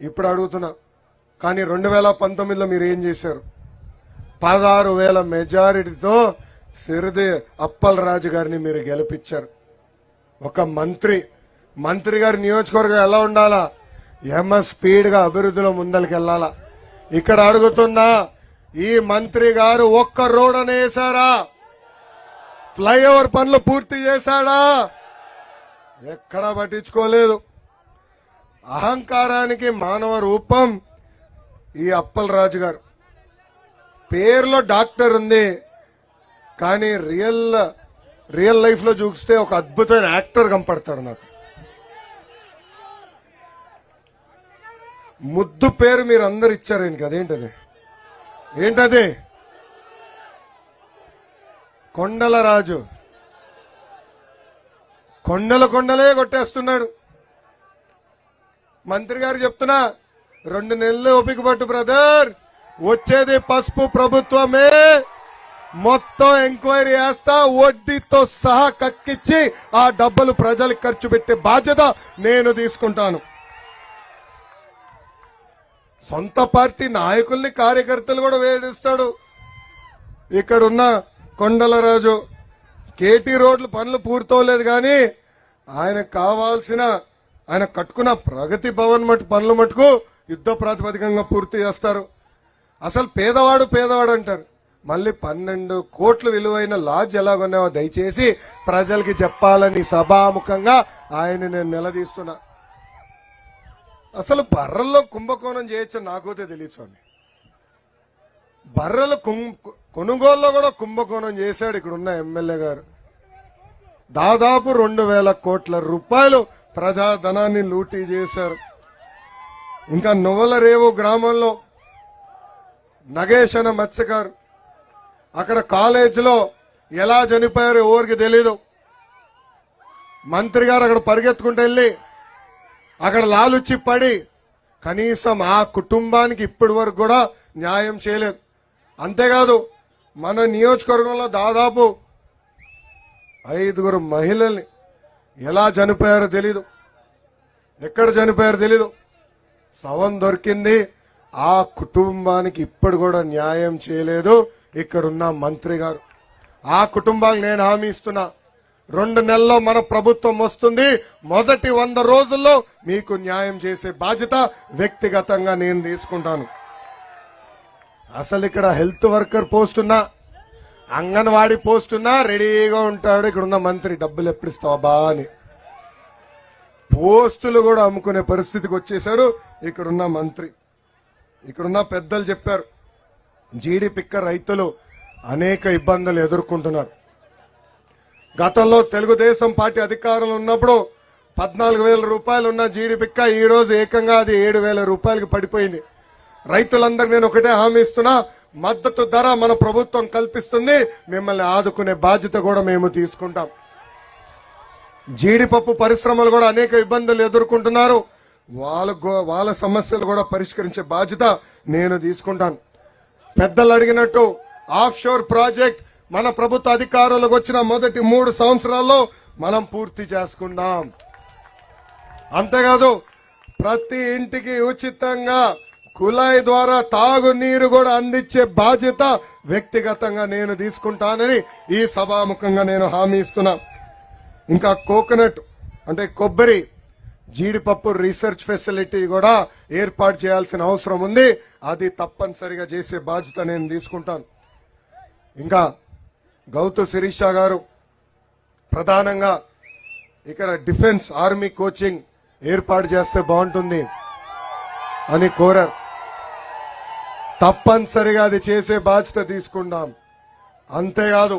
ఇప్పుడు అడుగుతున్నా. కానీ రెండు వేల పంతొమ్మిదిలో మీరు ఏం చేశారు? పదహారు వేల మెజారిటీతో సిరిది అప్పల్ రాజు గారిని మీరు గెలిపించారు. ఒక మంత్రి. మంత్రి గారి నియోజకవర్గం ఎలా ఉండాలా? ఎమ్మ స్పీడ్గా అభివృద్ధిలో ముందరికి వెళ్ళాలా ఇక్కడ అడుగుతున్నా ఈ మంత్రి గారు ఒక్క రోడ్ అని వేశారా? ఫ్లైఓవర్ పనులు పూర్తి చేశాడా? ఎక్కడా పట్టించుకోలేదు. అహంకారానికి మానవ రూపం. ఈ అప్పలరాజు గారు. పేరులో డాక్టర్ ఉంది. కానీ రియల్ రియల్ లైఫ్లో చూస్తే ఒక అద్భుతమైన యాక్టర్ కనపడతాడు నాకు. ముద్దు పేరు మీరు అందరు ఇచ్చారు ఈయనకి. అదేంటది? ఏంటది? కొండల రాజు. కొండల కొండలే కొట్టేస్తున్నాడు. మంత్రి గారు చెప్తున్నా రెండు నెలలు ఓపిక పట్టు బ్రదర్. వచ్చేది పసుపు ప్రభుత్వమే. మొత్తం ఎంక్వైరీ చేస్తా వడ్డీతో సహా కక్కిచ్చి ఆ డబ్బులు ప్రజలకు ఖర్చు పెట్టే బాధ్యత నేను తీసుకుంటాను. సొంత పార్టీ నాయకుల్ని కార్యకర్తలు కూడా వేధిస్తాడు. ఇక్కడున్న కొండలరాజు కేటీ రోడ్లు పనులు పూర్తవలేదు కానీ ఆయన కావాల్సిన ఆయన కట్టుకున్న ప్రగతి భవన్ మటు పనులు మటుకు యుద్ధ ప్రాతిపదికంగా పూర్తి చేస్తారు. అసలు పేదవాడు పేదవాడు అంటారు. మళ్ళీ పన్నెండు కోట్లు విలువైన లాడ్జ్ ఎలాగొన్నావో దయచేసి ప్రజలకి చెప్పాలని సభాముఖంగా ఆయన నేను నిలదీస్తున్నా. అసలు బర్రల్లో కుంభకోణం చేయొచ్చు నాకైతే తెలియదు స్వామి. బర్రెలు కొనుగోలులో కూడా కుంభకోణం చేశాడు ఇక్కడ ఉన్న ఎమ్మెల్యే గారు. దాదాపు రెండు వేల కోట్ల రూపాయలు ప్రజాధనాన్ని లూటీ చేశారు. ఇంకా నువ్వల రేవు గ్రామంలో నగేష్ అనే మత్స్యకారు. అక్కడ కాలేజీలో ఎలా చనిపోయారో ఎవరికి తెలీదు. మంత్రి గారు అక్కడ పరిగెత్తుకుంటూ వెళ్ళి అక్కడ లాలుచ్చి పడి కనీసం ఆ కుటుంబానికి ఇప్పటి వరకు కూడా న్యాయం చేయలేదు. అంతేకాదు మన నియోజకవర్గంలో దాదాపు ఐదుగురు మహిళల్ని ఎలా చనిపోయారో తెలీదు. ఎక్కడ చనిపోయారో తెలీదు. శవం దొరికింది. ఆ కుటుంబానికి ఇప్పుడు కూడా న్యాయం చేయలేదు. ఇక్కడున్న మంత్రి గారు. ఆ కుటుంబాలకు నేను హామీ ఇస్తున్నా. రెండు నెలల్లో మన ప్రభుత్వం వస్తుంది. మొదటి వంద రోజుల్లో మీకు న్యాయం చేసే బాధ్యత వ్యక్తిగతంగా నేను తీసుకుంటాను. అసలు ఇక్కడ హెల్త్ వర్కర్ పోస్ట్ ఉన్నా. అంగన్వాడి పోస్ట్ ఉన్నా రెడీగా ఉంటాడు. ఇక్కడ ఉన్న మంత్రి డబ్బులు ఎప్పుడు ఇస్తావా బా అని. పోస్టులు కూడా అమ్ముకునే పరిస్థితికి వచ్చేసాడు ఇక్కడున్న మంత్రి. ఇక్కడున్న పెద్దలు చెప్పారు. జీడి పిక్క రైతులు అనేక ఇబ్బందులు ఎదుర్కొంటున్నారు. గతంలో తెలుగుదేశం పార్టీ అధికారంలో ఉన్నప్పుడు పద్నాలుగు వేల రూపాయలు ఉన్న జీడి పిక్క ఈ రోజు ఏకంగా అది ఏడు వేల రూపాయలకి పడిపోయింది. రైతులందరికీ నేను ఒకటే హామీ ఇస్తున్నా. మద్దతు ధర మన ప్రభుత్వం కల్పిస్తుంది. మిమ్మల్ని ఆదుకునే బాధ్యత కూడా మేము తీసుకుంటాం. జీడిపప్పు పరిశ్రమలు కూడా అనేక ఇబ్బందులు ఎదుర్కొంటున్నారు. వాళ్ళ గో- వాళ్ళ సమస్యలు కూడా పరిష్కరించే బాధ్యత నేను తీసుకుంటాను. పెద్దలు అడిగినట్టు ఆఫ్ షోర్ ప్రాజెక్ట్ మన ప్రభుత్వ అధికారులకు వచ్చిన మొదటి మూడు సంవత్సరాల్లో మనం పూర్తి చేసుకుందాం. అంతేకాదు ప్రతి ఇంటికి ఉచితంగా కులాయి ద్వారా తాగునీరు కూడా అందించే బాధ్యత వ్యక్తిగతంగా నేను తీసుకుంటానని ఈ సభాముఖంగా నేను హామీ ఇస్తున్నా. ఇంకా కోకోనట్ అంటే కొబ్బరి జీడిపప్పు రీసెర్చ్ ఫెసిలిటీ కూడా ఏర్పాటు చేయాల్సిన అవసరం ఉంది. అది తప్పనిసరిగా చేసే బాధ్యత నేను తీసుకుంటాను. ఇంకా గౌతు శిరీష గారు ప్రధానంగా ఇక్కడ డిఫెన్స్ ఆర్మీ కోచింగ్ ఏర్పాటు చేస్తే బాగుంటుంది అని కోరారు. తప్పనిసరిగా అది చేసే బాధ్యత తీసుకుంటాం అంతేకాదు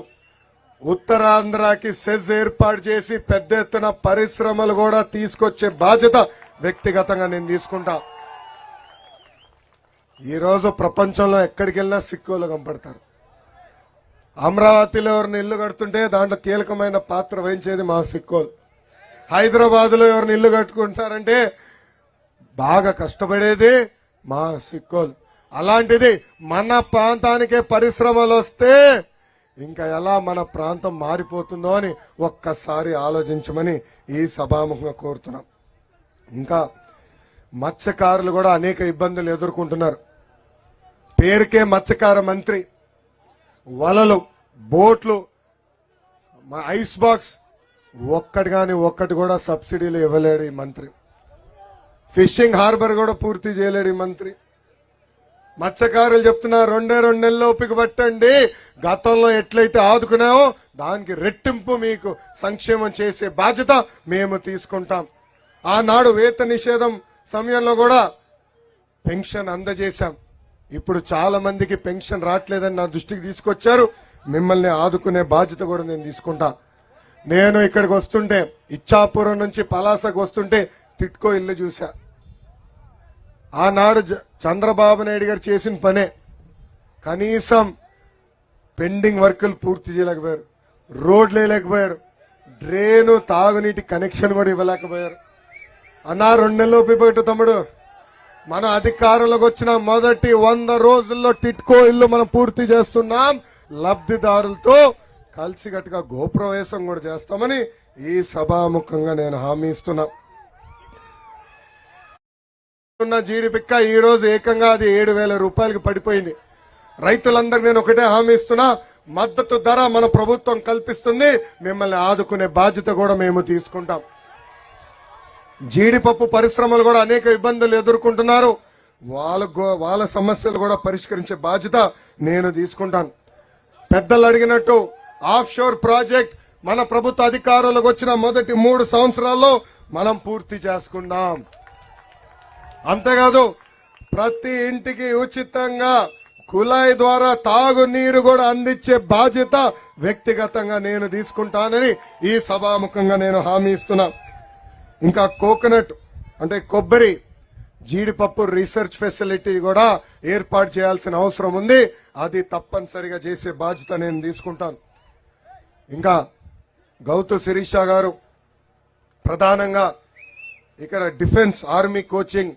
ఉత్తరాంధ్రకి సెజ్ ఏర్పాటు చేసి పెద్ద ఎత్తున పరిశ్రమలు కూడా తీసుకొచ్చే బాధ్యత వ్యక్తిగతంగా నేను తీసుకుంటా. ఈరోజు ప్రపంచంలో ఎక్కడికి వెళ్ళినా సిక్కులు కనపడతారు. అమరావతిలో ఎవరిని ఇల్లు కడుతుంటే దాంట్లో కీలకమైన పాత్ర వహించేది మా సిక్కోలు. హైదరాబాద్లో ఎవరిని ఇల్లు కట్టుకుంటారంటే బాగా కష్టపడేది మా సిక్కోలు. అలాంటిది మన ప్రాంతానికే పరిశ్రమలు వస్తే ఇంకా ఎలా మన ప్రాంతం మారిపోతుందో అని ఒక్కసారి ఆలోచించమని ఈ సభాముఖంగా కోరుతున్నాం. ఇంకా మత్స్యకారులు కూడా అనేక ఇబ్బందులు ఎదుర్కొంటున్నారు. పేరుకే మత్స్యకార మంత్రి వలలు బోట్లు ఐస్ బాక్స్ ఒక్కటి కానీ ఒక్కటి కూడా సబ్సిడీలు ఇవ్వలేడు ఈ మంత్రి. ఫిషింగ్ హార్బర్ కూడా పూర్తి చేయలేడు ఈ మంత్రి. మత్స్యకారులు చెప్తున్నా రెండే రెండు నెలలు ఓపిక పట్టండి. గతంలో ఎట్లయితే ఆదుకున్నావో దానికి రెట్టింపు మీకు సంక్షేమం చేసే బాధ్యత మేము తీసుకుంటాం. ఆనాడు వేత నిషేధం సమయంలో కూడా పెన్షన్ అందజేశాం. ఇప్పుడు చాలా మందికి పెన్షన్ రావట్లేదని నా దృష్టికి తీసుకొచ్చారు. మిమ్మల్ని ఆదుకునే బాధ్యత కూడా నేను తీసుకుంటా. నేను ఇక్కడికి వస్తుంటే ఇచ్చాపురం నుంచి పలాసకు వస్తుంటే తిట్కో ఇల్లు చూసా ఆనాడు చంద్రబాబు నాయుడు గారు చేసిన పనే కనీసం పెండింగ్ వర్కులు పూర్తి చేయలేకపోయారు. రోడ్లు వేయలేకపోయారు. డ్రైను తాగునీటి కనెక్షన్ కూడా ఇవ్వలేకపోయారు. అన్నా రెండు నెలలు పెట్టు తమ్ముడు. మన అధికారంలోకి వచ్చిన మొదటి వంద రోజుల్లో టిట్కో ఇల్లు మనం పూర్తి చేస్తున్నాం. లబ్ధిదారులతో కలిసికట్టుగా గోప్రవేశం కూడా చేస్తామని ఈ సభాముఖంగా నేను హామీ ఇస్తున్నా. ఉన్న జీడిపిక్క ఈ రోజు ఏకంగా అది ఏడు వేల రూపాయలకు పడిపోయింది. రైతులందరికి నేను ఒకటే హామీ ఇస్తున్నా మద్దతు ధర మన ప్రభుత్వం కల్పిస్తుంది మిమ్మల్ని ఆదుకునే బాధ్యత కూడా మేము తీసుకుంటాం. జీడిపప్పు పరిశ్రమలు కూడా అనేక ఇబ్బందులు ఎదుర్కొంటున్నారు. వాళ్ళ గో- వాళ్ళ సమస్యలు కూడా పరిష్కరించే బాధ్యత నేను తీసుకుంటాను. పెద్దలు అడిగినట్టు ఆఫ్ షోర్ ప్రాజెక్ట్ మన ప్రభుత్వ అధికారులకు వచ్చిన మొదటి మూడు సంవత్సరాల్లో మనం పూర్తి చేసుకుందాం. అంతేకాదు ప్రతి ఇంటికి ఉచితంగా కుళాయి ద్వారా తాగునీరు కూడా అందించే బాధ్యత వ్యక్తిగతంగా నేను తీసుకుంటానని ఈ సభాముఖంగా నేను హామీ ఇస్తున్నా. ఇంకా కోకోనట్ అంటే కొబ్బరి జీడిపప్పు రీసెర్చ్ ఫెసిలిటీ కూడా ఏర్పాటు చేయాల్సిన అవసరం ఉంది. అది తప్పనిసరిగా చేసే బాధ్యత నేను తీసుకుంటాను. ఇంకా గౌతు శిరీష గారు ప్రధానంగా ఇక్కడ డిఫెన్స్ ఆర్మీ కోచింగ్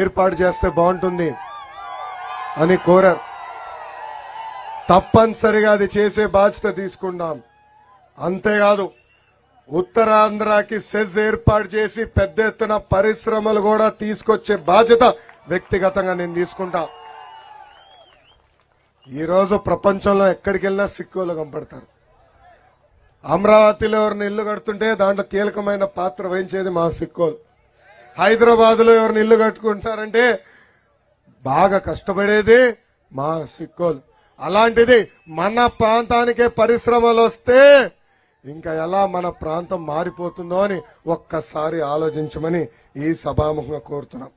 ఏర్పాటు చేస్తే బాగుంటుంది అని కోర తప్పనిసరిగా అది చేసే బాధ్యత తీసుకుందాం. అంతేకాదు ఉత్తరాంధ్రకి సెజ్ ఏర్పాటు చేసి పెద్ద ఎత్తున పరిశ్రమలు కూడా తీసుకొచ్చే బాధ్యత వ్యక్తిగతంగా నేను తీసుకుంటా. ఈరోజు ప్రపంచంలో ఎక్కడికి వెళ్ళినా సిక్కులు కనపడతారు. అమరావతిలో ఎవరిని ఇల్లు కడుతుంటే దాంట్లో కీలకమైన పాత్ర వహించేది మా సిక్కోలు. హైదరాబాద్లో ఎవరిని ఇల్లు కట్టుకుంటారంటే బాగా కష్టపడేది మా సిక్కోలు. అలాంటిది మన ప్రాంతానికే పరిశ్రమలు వస్తే ఇంకా ఎలా మన ప్రాంతం మారిపోతుందో అని ఒక్కసారి ఆలోచించమని ఈ సభాముఖంగా కోరుతున్నాం.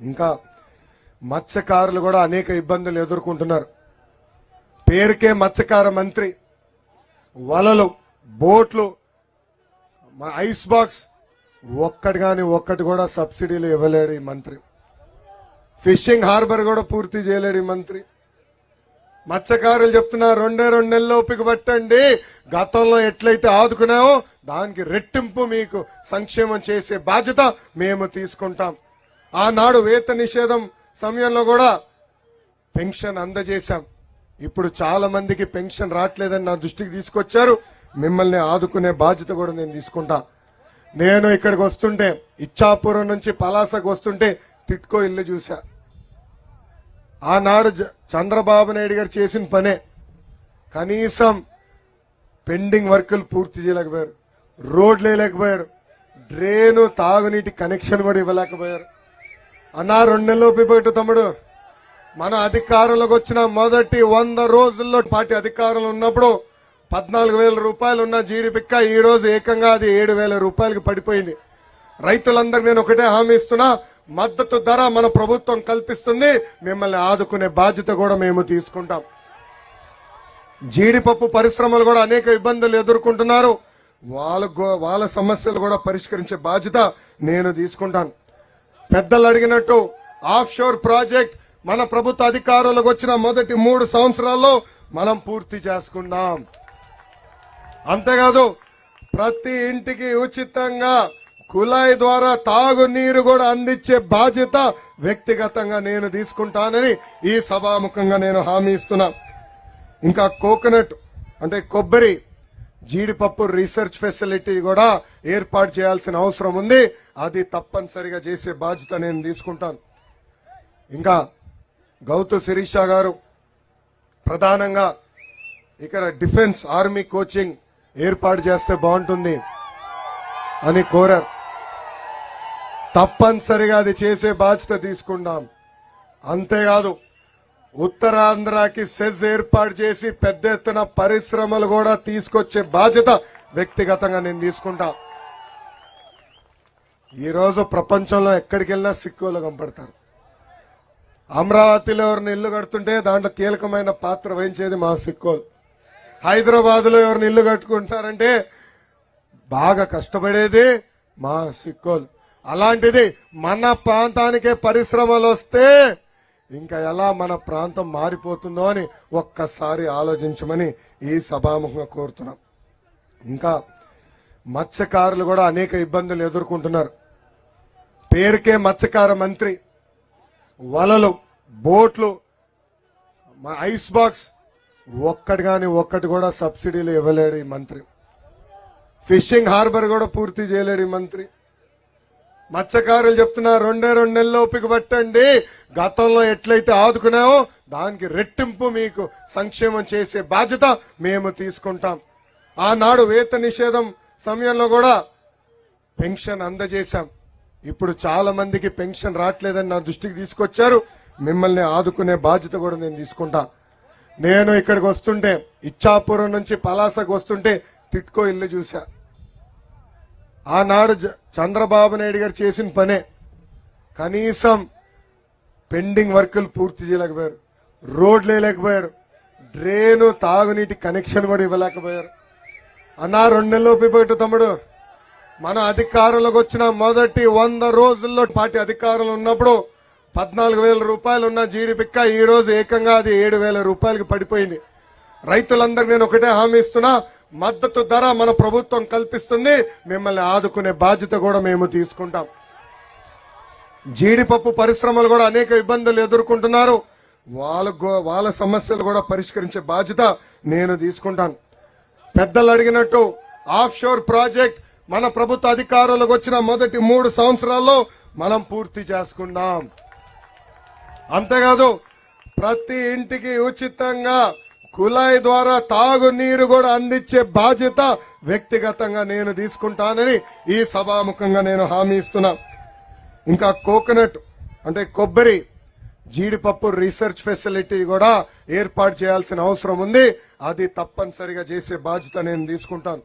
ఇంకా మత్స్యకారులు కూడా అనేక ఇబ్బందులు ఎదుర్కొంటున్నారు. పేరుకే మత్స్యకార మంత్రి వలలు బోట్లు ఐస్ బాక్స్ ఒక్కటి కానీ ఒక్కటి కూడా సబ్సిడీలు ఇవ్వలేడు ఈ మంత్రి. ఫిషింగ్ హార్బర్ కూడా పూర్తి చేయలేడు ఈ మంత్రి. మత్స్యకారులు చెప్తున్నా రెండే రెండు నెలల్లో ఓపిక పట్టండి. గతంలో ఎట్లయితే ఆదుకున్నావో దానికి రెట్టింపు మీకు సంక్షేమం చేసే బాధ్యత మేము తీసుకుంటాం. ఆనాడు వేత నిషేధం సమయంలో కూడా పెన్షన్ అందజేశాం. ఇప్పుడు చాలా మందికి పెన్షన్ రావట్లేదని నా దృష్టికి తీసుకొచ్చారు. మిమ్మల్ని ఆదుకునే బాధ్యత కూడా నేను తీసుకుంటా. నేను ఇక్కడికి వస్తుంటే ఇచ్చాపురం నుంచి పలాసకు వస్తుంటే తిట్కో ఇల్లు చూశా. ఆనాడు చంద్రబాబు నాయుడు గారు చేసిన పనే. కనీసం పెండింగ్ వర్కులు పూర్తి చేయలేకపోయారు. రోడ్లు వేయలేకపోయారు. డ్రైను తాగునీటి కనెక్షన్ కూడా ఇవ్వలేకపోయారు. అన్నా రెండు నెలలు పెట్టు తమ్ముడు. మన అధికారంలోకి వచ్చిన మొదటి వంద రోజుల్లో పార్టీ అధికారంలో ఉన్నప్పుడు పద్నాలుగు వేల రూపాయలు ఉన్న జీడిపిక్క ఈ రోజు ఏకంగా అది ఏడు వేల రూపాయలకి పడిపోయింది. రైతులందరికీ నేను ఒకటే హామీ ఇస్తున్నా మద్దతు ధర మన ప్రభుత్వం కల్పిస్తుంది మిమ్మల్ని ఆదుకునే బాధ్యత కూడా మేము తీసుకుంటాం. జీడిపప్పు పరిశ్రమలు కూడా అనేక ఇబ్బందులు ఎదుర్కొంటున్నారు. వాళ్ళ గో- వాళ్ళ సమస్యలు కూడా పరిష్కరించే బాధ్యత నేను తీసుకుంటాను. పెద్దలు అడిగినట్టు ఆఫ్ షోర్ ప్రాజెక్ట్ మన ప్రభుత్వ అధికారులకు వచ్చిన మొదటి మూడు సంవత్సరాల్లో మనం పూర్తి చేసుకుందాం. అంతేకాదు ప్రతి ఇంటికి ఉచితంగా కుళాయి ద్వారా తాగునీరు కూడా అందించే బాధ్యత వ్యక్తిగతంగా నేను తీసుకుంటానని ఈ సభాముఖంగా నేను హామీ ఇస్తున్నా. ఇంకా కోకోనట్ అంటే కొబ్బరి జీడిపప్పు రీసెర్చ్ ఫెసిలిటీ కూడా ఏర్పాటు చేయాల్సిన అవసరం ఉంది. అది తప్పనిసరిగా చేసే బాధ్యత నేను తీసుకుంటాను. ఇంకా గౌతు శిరీష గారు ప్రధానంగా ఇక్కడ డిఫెన్స్ ఆర్మీ కోచింగ్ ఏర్పాటు చేస్తే బాగుంటుంది అని కోరారు. తప్పనిసరిగా అది చేసే బాధ్యత తీసుకుందాం. అంతేకాదు ఉత్తరాంధ్రకి సెజ్ ఏర్పాటు చేసి పెద్ద ఎత్తున పరిశ్రమలు కూడా తీసుకొచ్చే బాధ్యత వ్యక్తిగతంగా నేను తీసుకుంటా. ఈరోజు ప్రపంచంలో ఎక్కడికి వెళ్ళినా సిక్కులు కనపడతారు. అమరావతిలో ఎవరిని ఇల్లు కడుతుంటే దాంట్లో కీలకమైన పాత్ర వహించేది మా సిక్కోలు. హైదరాబాద్లో ఎవరిని ఇల్లు కట్టుకుంటారంటే బాగా కష్టపడేది మా సిక్కోలు. అలాంటిది మన ప్రాంతానికే పరిశ్రమలు వస్తే ఇంకా ఎలా మన ప్రాంతం మారిపోతుందో అని ఒక్కసారి ఆలోచించమని ఈ సభాముఖంగా కోరుతున్నాం. ఇంకా మత్స్యకారులు కూడా అనేక ఇబ్బందులు ఎదుర్కొంటున్నారు. పేరుకే మత్స్యకార మంత్రి వలలు బోట్లు ఐస్ బాక్స్ ఒక్కటి కానీ ఒక్కటి కూడా సబ్సిడీలు ఇవ్వలేడు ఈ మంత్రి. ఫిషింగ్ హార్బర్ కూడా పూర్తి చేయలేడు ఈ మంత్రి. మత్స్యకారులు చెప్తున్నారు రెండే రెండు నెలలు ఓపిక పట్టండి. గతంలో ఎట్లయితే ఆదుకున్నావో దానికి రెట్టింపు మీకు సంక్షేమం చేసే బాధ్యత మేము తీసుకుంటాం. ఆనాడు వేత నిషేధం సమయంలో కూడా పెన్షన్ అందజేశాం. ఇప్పుడు చాలా మందికి పెన్షన్ రావట్లేదని నా దృష్టికి తీసుకొచ్చారు. మిమ్మల్ని ఆదుకునే బాధ్యత కూడా నేను తీసుకుంటా. నేను ఇక్కడికి వస్తుంటే ఇచ్చాపురం నుంచి పలాసకు వస్తుంటే తిట్కో ఇల్లు చూశా. ఆనాడు చంద్రబాబు నాయుడు గారు చేసిన పనే. కనీసం పెండింగ్ వర్కులు పూర్తి చేయలేకపోయారు. రోడ్లు వేయలేకపోయారు. డ్రైను తాగునీటి కనెక్షన్ కూడా ఇవ్వలేకపోయారు. అన్నా రెండు నెలలు పెట్టు తమ్ముడు. మన అధికారంలోకి వచ్చిన మొదటి వంద రోజుల్లో పార్టీ అధికారంలో ఉన్నప్పుడు పద్నాలుగు వేల రూపాయలు ఉన్న జీడిపిక్క ఈ రోజు ఏకంగా అది ఏడు వేల రూపాయలకి పడిపోయింది. రైతులందరికీ నేను ఒకటే హామీ ఇస్తున్నా మద్దతు ధర మన ప్రభుత్వం కల్పిస్తుంది మిమ్మల్ని ఆదుకునే బాధ్యత కూడా మేము తీసుకుంటాం. జీడిపప్పు పరిశ్రమలు కూడా అనేక ఇబ్బందులు ఎదుర్కొంటున్నారు. వాళ్ళ గో- వాళ్ళ సమస్యలు కూడా పరిష్కరించే బాధ్యత నేను తీసుకుంటాను. పెద్దలు అడిగినట్టు ఆఫ్ షోర్ ప్రాజెక్ట్ మన ప్రభుత్వ అధికారులకు వచ్చిన మొదటి మూడు సంవత్సరాల్లో మనం పూర్తి చేసుకుందాం. అంతేకాదు ప్రతి ఇంటికి ఉచితంగా కుళాయి ద్వారా తాగునీరు కూడా అందించే బాధ్యత వ్యక్తిగతంగా నేను తీసుకుంటానని ఈ సభాముఖంగా నేను హామీ ఇస్తున్నా. ఇంకా కోకోనట్ అంటే కొబ్బరి జీడిపప్పు రీసెర్చ్ ఫెసిలిటీ కూడా ఏర్పాటు చేయాల్సిన అవసరం ఉంది. అది తప్పనిసరిగా చేసే బాధ్యత నేను తీసుకుంటాను.